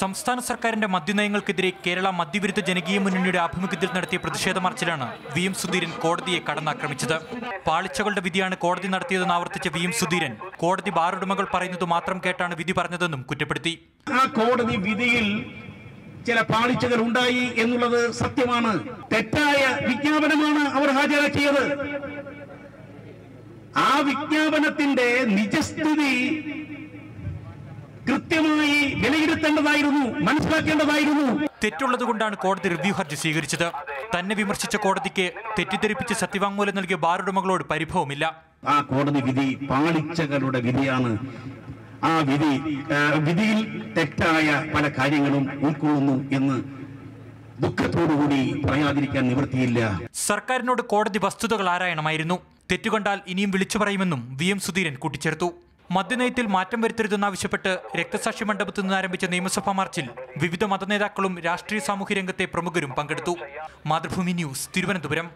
സംസ്ഥാന സർക്കാരിന്റെ മദ്യനയങ്ങൾക്കെതിരെ കേരള മദ്യവിരുദ്ധ ജനകീയ മുന്നണിയുടെ ആഭിമുഖ്യത്തിൽ നടത്തിയ പ്രതിഷേധ മാർച്ചിലാണ് വി എം സുധീരൻ കോടതിയെ കടന്നാക്രമിച്ചത്. പാളിച്ചകളുടെ വിധിയാണ് കോടതി നടത്തിയതെന്ന് ആവർത്തിച്ച വി എം സുധീരൻ കോടതി ബാറുടമകൾ പറയുന്നത് മാത്രം കേട്ടാണ് വിധി പറഞ്ഞതെന്നും കുറ്റപ്പെടുത്തി. കോടതി വിധിയിൽ ചില പാളിച്ചകൾ ഉണ്ടായി എന്നുള്ളത് സത്യമാണ്. തെറ്റായ വിജ്ഞാപനമാണ് അവർ ഹാജരാക്കിയത്. ആ വിജ്ഞാപനത്തിന്റെ നിജസ്ഥിതി കൃത്യമായി വിലയിരുത്തേണ്ടതായിരുന്നു മനസ്സിലാക്കേണ്ടതായിരുന്നു. തെറ്റുള്ളതുകൊണ്ടാണ് കോടതി റിവ്യൂ ഹർജി സ്വീകരിച്ചത്. തന്നെ വിമർശിച്ച കോടതിക്ക് തെറ്റിദ്ധരിപ്പിച്ച് സത്യവാങ്മൂലം നൽകിയ ബാറുടമകളോട് പരിഭവമില്ല. ആ കോടതി വിധി പാളിച്ചകളുടെ വിധിയാണ്. ആ വിധി വിധിയിൽ തെറ്റായ പല കാര്യങ്ങളും ഉൾക്കൊള്ളുന്നു എന്ന് ദുഃഖത്തോടുകൂടി പറയാതിരിക്കാൻ നിവൃത്തിയില്ല. സർക്കാരിനോട് കോടതി വസ്തുതകൾ ആരായണമായിരുന്നു. തെറ്റുകണ്ടാൽ ഇനിയും വിളിച്ചു പറയുമെന്നും വി എം സുധീരൻ കൂട്ടിച്ചേർത്തു. മദ്യനയത്തിൽ മാറ്റം വരുത്തരുതെന്നാവശ്യപ്പെട്ട് രക്തസാക്ഷി മണ്ഡപത്തിൽ നിന്ന് ആരംഭിച്ച നിയമസഭാ മാർച്ചിൽ വിവിധ മതനേതാക്കളും രാഷ്ട്രീയ സാമൂഹ്യ രംഗത്തെ പ്രമുഖരും പങ്കെടുത്തു. മാതൃഭൂമി ന്യൂസ് തിരുവനന്തപുരം.